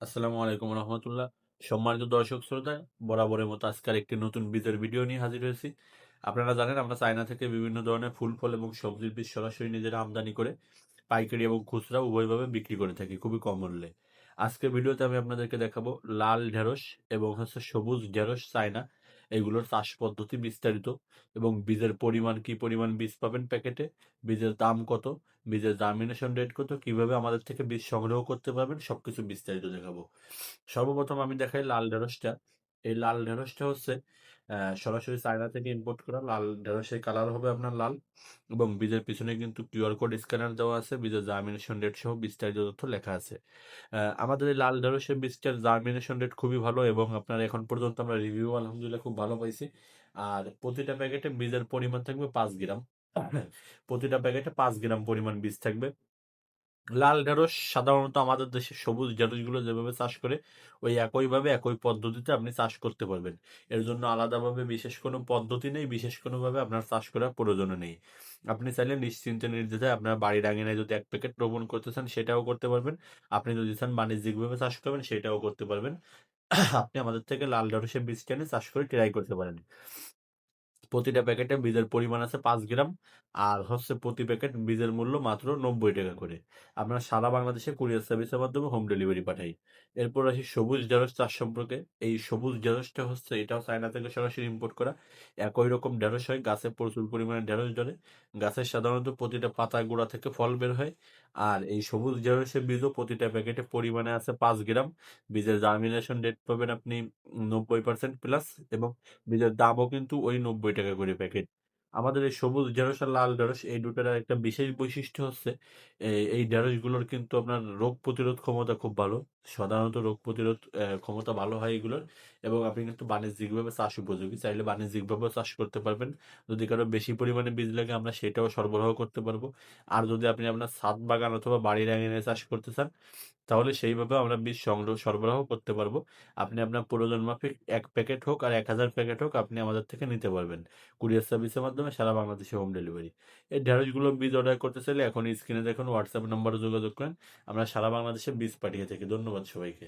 আসসালামু আলাইকুম রহমতুল্লাহ। সম্মানিত দর্শক শ্রোতা, বরাবরের মতো আজকের একটি নতুন বীজের ভিডিও নিয়ে হাজির হয়েছি। আপনারা জানেন আমরা চায়না থেকে বিভিন্ন ধরনের ফুল, ফল এবং সবজির বীজ সরাসরি নিজেরা আমদানি করে পাইকারি এবং খুচরা উভয়ভাবে বিক্রি করে থাকি খুবই কম মূল্যে। আজকের ভিডিওতে আমি আপনাদেরকে দেখাবো লাল ঢেঁড়স এবং হচ্ছে সবুজ ঢেঁড়স চায়না। এগুলোর চাষ পদ্ধতি বিস্তারিত এবং বীজের পরিমাণ, কি পরিমাণ বীজ পাবেন প্যাকেটে, বীজের দাম কত, বীজের জার্মিনেশন রেট কত, কীভাবে আমাদের থেকে বীজ সংগ্রহ করতে পারবেন, সবকিছু বিস্তারিত দেখাবো। সর্বপ্রথম আমি দেখাই লাল ঢেঁড়সটা। এই লাল ঢেঁড়সটা হচ্ছে সরাসরি চায়না থেকে ইম্পোর্ট করা লাল ঢেঁড়সের কালার হবে আপনার লাল এবং বীজের পিছনে কিন্তু কিউআর কোড স্ক্যানার দেওয়া আছে, বীজের জার্মিনেশন রেট সহ বিস্তারিত তথ্য লেখা আছে। আমাদের এই লাল ঢেঁড়সের বীজটার জার্মিনেশন রেট খুবই ভালো এবং আপনার এখন পর্যন্ত আমরা রিভিউ আলহামদুলিল্লাহ খুব ভালো পাইছি। আর প্রতিটা প্যাকেটে বীজের পরিমাণ থাকবে পাঁচ গ্রাম। প্রতিটা প্যাকেটে পাঁচ গ্রাম পরিমাণ বীজ থাকবে। লাল ঢেঁড়স সাধারণত আমাদের দেশে সবুজ ঢেঁড়সগুলো যেভাবে চাষ করে, ওই একইভাবে একই পদ্ধতিতে আপনি চাষ করতে পারবেন। এর জন্য আলাদাভাবে বিশেষ কোনো পদ্ধতি নেই, বিশেষ কোনোভাবে আপনার চাষ করার প্রয়োজন নেই। আপনি চাইলে নিশ্চিন্তে নির্দ্বিধায় আপনার বাড়ির আঙিনায় যদি এক প্যাকেট রোপণ করতে চান, সেটাও করতে পারবেন। আপনি যদি চান বাণিজ্যিকভাবে চাষ করবেন, সেটাও করতে পারবেন। আপনি আমাদের থেকে লাল ঢেঁড়সের বীজটা নিয়ে চাষ করে ট্রাই করতে পারেন। প্রতিটা প্যাকেটে বীজের পরিমাণ আছে পাঁচ গ্রাম, আর হচ্ছে প্রতি প্যাকেট বীজের মূল্য মাত্র নব্বই টাকা করে। আমরা সারা বাংলাদেশে কুরিয়ার সার্ভিসের মাধ্যমে হোম ডেলিভারি পাঠাই। এরপর আসি সবুজ ঢেঁড়স চাষ সম্পর্কে। এই সবুজ ঢেঁড়সটা হচ্ছে, এটাও চায়না থেকে সরাসরি ইম্পোর্ট করা। একই রকম ঢেঁড়স হয়, গাছে প্রচুর পরিমাণে ঢেঁড়স ধরে। গাছের সাধারণত প্রতিটা পাতা গোড়া থেকে ফল বের হয়। আর এই সবুজ ঢেঁড়সের বীজও প্রতিটা প্যাকেটে পরিমাণে আছে পাঁচ গ্রাম। বীজের জার্মিনেশন রেট পাবেন আপনি নব্বই পার্সেন্ট প্লাস এবং বীজের দামও কিন্তু ওই নব্বই টাকা করে প্যাকেট আমাদের এই সবুজ ঢেঁড়স আর লাল ঢেঁড়স এই দুটার একটা বিশেষ বৈশিষ্ট্য হচ্ছে এই- ঢেঁড়সগুলোর কিন্তু আপনার রোগ প্রতিরোধ ক্ষমতা খুব ভালো। সাধারণত রোগ প্রতিরোধ ক্ষমতা ভালো হয় এগুলোর এবং আপনি কিন্তু বাণিজ্যিকভাবে চাষ উপযোগী। চাইলে বাণিজ্যিকভাবেও চাষ করতে পারবেন। যদি কারও বেশি পরিমাণে বীজ লাগে আমরা সেটাও সরবরাহ করতে পারব। আর যদি আপনি আপনার ছাদ বাগান অথবা বাড়ির আঙিনায় চাষ করতে চান, তাহলে সেইভাবে আমরা বীজ সংগ্রহ, সরবরাহ করতে পারব। আপনি আপনার প্রয়োজন মাফিক এক প্যাকেট হোক আর এক হাজার প্যাকেট হোক আপনি আমাদের থেকে নিতে পারবেন। কুরিয়ার সার্ভিসের মাধ্যমে সারা বাংলাদেশে হোম ডেলিভারি এই ঢেঁড়সগুলো বীজ অর্ডার করতে চাইলে এখন স্ক্রিনে দেখুন হোয়াটসঅ্যাপ নম্বরে যোগাযোগ করেন। আমরা সারা বাংলাদেশে বীজ পাঠিয়ে থাকি। ধন্যবাদ সবাইকে।